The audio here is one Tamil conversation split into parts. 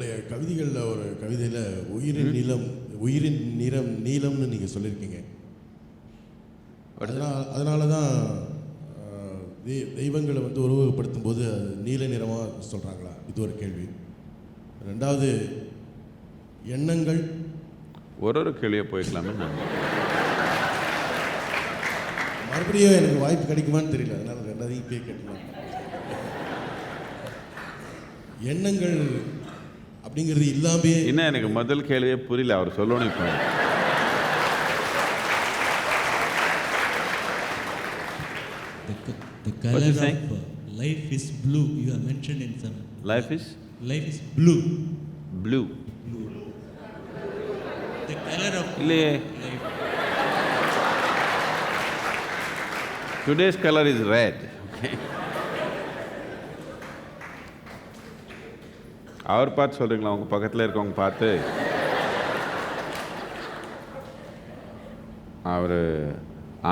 உங்களுடைய கவிதைகளில் ஒரு கவிதையில் உயிரின் நீளம் உயிரின் நிறம் நீளம்னு நீங்கள் சொல்லியிருக்கீங்க. அதனால் அதனால தான் தெய்வங்களை வந்து உருவகப்படுத்தும் போது அது நீல நிறமாக சொல்கிறாங்களா இது ஒரு கேள்வி. ரெண்டாவது எண்ணங்கள்? ஒரு ஒரு கேள்வியை போய்க்கலாமே நான் மறுபடியும் எனக்கு வாய்ப்பு கிடைக்குமான்னு தெரியல அதனால் ரெண்டாவதையும் இப்பயே கேட்டலாம் எண்ணங்கள் அப்படிங்கிறது இல்லாமே இன்னும் எனக்கு முதல் கேள்வியே புரியல அவர் சொல்லணும் இப்போ The, color of uh, life is blue. You have mentioned in some. Life is Life is blue. Blue The color of இல்லையே life. Today's color is red அவர் பார்த்து சொல்கிறீங்களா உங்கள் பக்கத்தில் இருக்கவங்க பார்த்து. அவர்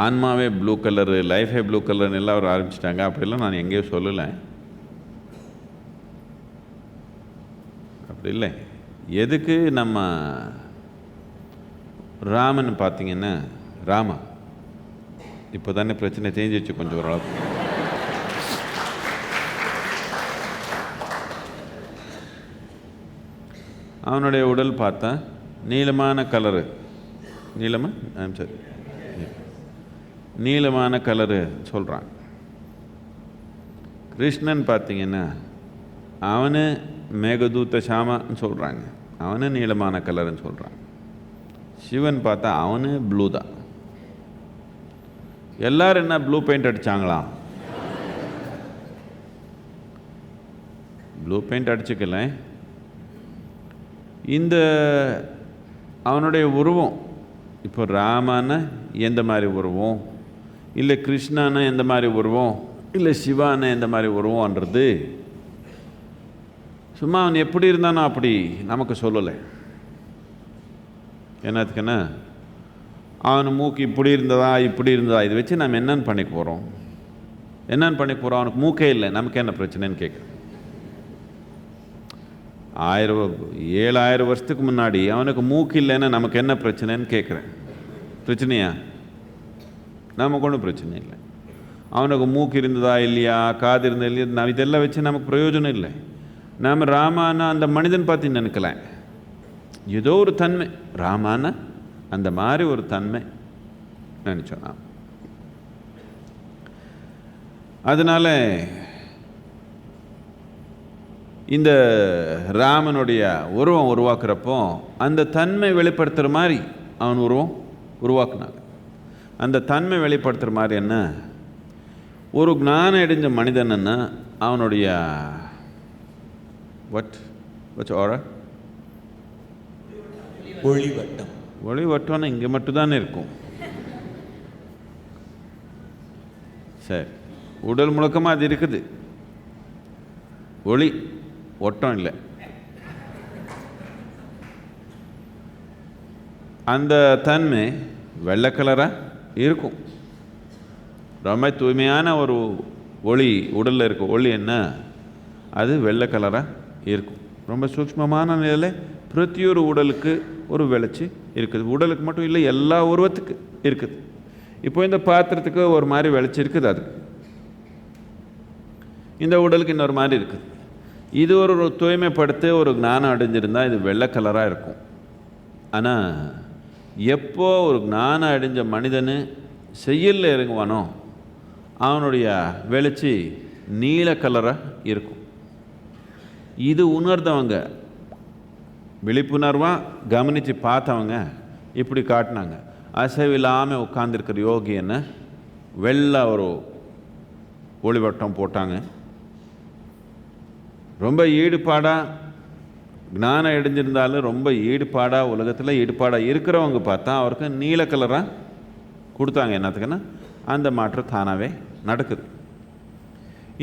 ஆன்மாவே ப்ளூ கலரு லைஃபே ப்ளூ கலர்னு எல்லாம் அவர் ஆரம்பிச்சிட்டாங்க. அப்படிலாம் நான் எங்கேயும் சொல்லலை. அப்படி இல்லை. எதுக்கு நம்ம ராமன் பார்த்தீங்கன்னா ராமா இப்போ தானே பிரச்சனை தெரிஞ்சிச்சு கொஞ்சம் ஓரளவுக்கு. அவனுடைய உடல் பார்த்தா நீளமான கலரு. நீளமா? ஆம் சரி நீளமான கலரு சொல்கிறான் கிருஷ்ணன் பார்த்தீங்கன்னா அவனு மேகதூத்த சாமான்னு சொல்கிறாங்க அவனு நீளமான கலருன்னு சொல்கிறான் சிவன் பார்த்தா அவனு ப்ளூ தான். எல்லாரும் என்ன ப்ளூ பெயிண்ட் அடித்தாங்களாம் ப்ளூ பெயிண்ட் அடிச்சுக்கல. இந்த அவனுடைய உருவம் இப்போ ராமான எந்த மாதிரி உருவம் இல்லை கிருஷ்ணான எந்த மாதிரி உருவம் இல்லை சிவான எந்த மாதிரி உருவம்ன்றது சும்மா அவன் எப்படி இருந்தானோ அப்படி நமக்கு சொல்லலை. என்னத்துக்குன்னா அவன் மூக்கு இப்படி இருந்ததா இப்படி இருந்ததா இதை வச்சு நம்ம என்னென்னு பண்ணிக்க போகிறோம் என்னென்னு பண்ணிக்க போகிறோம் அவனுக்கு மூக்கே இல்லை நமக்கு என்ன பிரச்சனைன்னு கேட்குறேன் ஆயிரம் ஏழாயிரம் வருஷத்துக்கு முன்னாடி அவனுக்கு மூக்கு இல்லைன்னா நமக்கு என்ன பிரச்சனைன்னு கேட்குறேன் பிரச்சனையா? நமக்கு ஒன்றும் பிரச்சனை இல்லை. அவனுக்கு மூக்கு இருந்ததா இல்லையா? காது இருந்ததா இல்லையா? நான் இதெல்லாம் வச்சு நமக்கு பிரயோஜனம் இல்லை. நாம் ராமானா அந்த மனிதன் பார்த்து நினைக்கலாம். ஏதோ ஒரு தன்மை. ராமானா அந்த மாதிரி ஒரு தன்மை நினச்சோம். நாம் அதனால இந்த ராமனுடைய உருவம் உருவாக்குறப்போ அந்த தன்மை வெளிப்படுத்துகிற மாதிரி அவன் உருவம் உருவாக்குனாங்க. அந்த தன்மை வெளிப்படுத்துகிற மாதிரி என்ன? ஒரு ஞானம் அடைஞ்ச மனிதன்னா அவனுடைய வட் வச் ஓர ஒளிவட்டம். ஒளி வட்டம்னா இங்கே மட்டும்தானே இருக்கும். சரி. உடல் முழுக்கமாக அது இருக்குது. ஒளி. ஒட்டம் இல்லை. அந்த தன்மை வெள்ளை கலராக இருக்கும். ரொம்ப தூய்மையான ஒரு ஒளி உடலில் இருக்க ஒளி என்ன? அது வெள்ளை கலராக இருக்கும். ரொம்ப சூக்ஷ்மமான நிலையில் பிரத்தியொரு உடலுக்கு ஒரு வெளிச்சி இருக்குது. உடலுக்கு மட்டும் இல்லை எல்லா உருவத்துக்கு இருக்குது. இப்போ இந்த பாத்திரத்துக்கு ஒரு மாதிரி வெளிச்சி இருக்குது அது இந்த உடலுக்கு இன்னொரு மாதிரி இருக்குது. இது ஒரு தூய்மைப்படுத்து தூய்மைப்படுத்தி ஒரு ஞானம் அடைஞ்சிருந்தால் இது வெள்ளை கலராக இருக்கும். ஆனால் எப்போ ஒரு ஞானம் அடைஞ்ச மனிதன் செய்யலில் இறங்குவானோ அவனுடைய வெளிச்சி நீல கலராக இருக்கும். இது உணர்ந்தவங்க விழிப்புணர்வாக கவனித்து பார்த்தவங்க இப்படி காட்டினாங்க. அசைவில்லாமல் உட்காந்துருக்கிற யோகி என்ன வெள்ளை ஒரு ஒளிவட்டம் போட்டாங்க. ரொம்ப ஈடுபாடாக ஞானம் அடைஞ்சிருந்தாலும் ரொம்ப ஈடுபாடாக உலகத்தில் ஈடுபாடாக இருக்கிறவங்க பார்த்தா அவருக்கு நீல கலராக கொடுத்தாங்க. என்னத்துக்குன்னா அந்த மாற்றம் தானாகவே நடக்குது.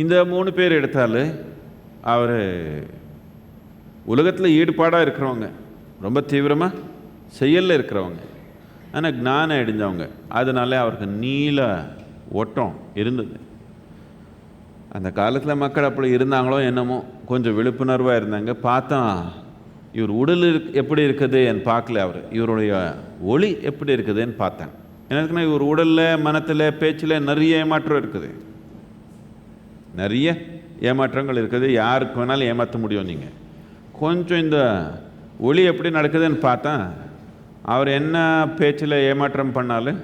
இந்த மூணு பேர் எடுத்தால் அவர் உலகத்தில் ஈடுபாடாக இருக்கிறவங்க ரொம்ப தீவிரமாக செயலில் இருக்கிறவங்க ஆனால் ஞானம் அடைஞ்சவங்க அதனால அவருக்கு நீல ஓட்டம் இருந்தது. அந்த காலத்தில் மக்கள் அப்படி இருந்தாங்களோ என்னமோ கொஞ்சம் விழிப்புணர்வாக இருந்தாங்க. பார்த்தா இவர் உடல் இருக்- எப்படி என் பார்க்கல அவர். இவருடைய ஒளி எப்படி இருக்குதுன்னு பார்த்தேன். எனக்குன்னா இவர் உடலில் மனத்தில் பேச்சில் நிறைய ஏமாற்றம் இருக்குது. நிறைய ஏமாற்றங்கள் இருக்குது. யாருக்கு வேணாலும் ஏமாற்ற முடியும் நீங்கள் கொஞ்சம் இந்த ஒளி எப்படி நடக்குதுன்னு பார்த்தா அவர் என்ன பேச்சில் ஏமாற்றம் பண்ணாலும்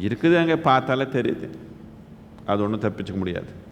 இருக்குது அங்கே பார்த்தாலே தெரியுது. அது ஒன்றும் தப்பிச்சுக்க முடியாது.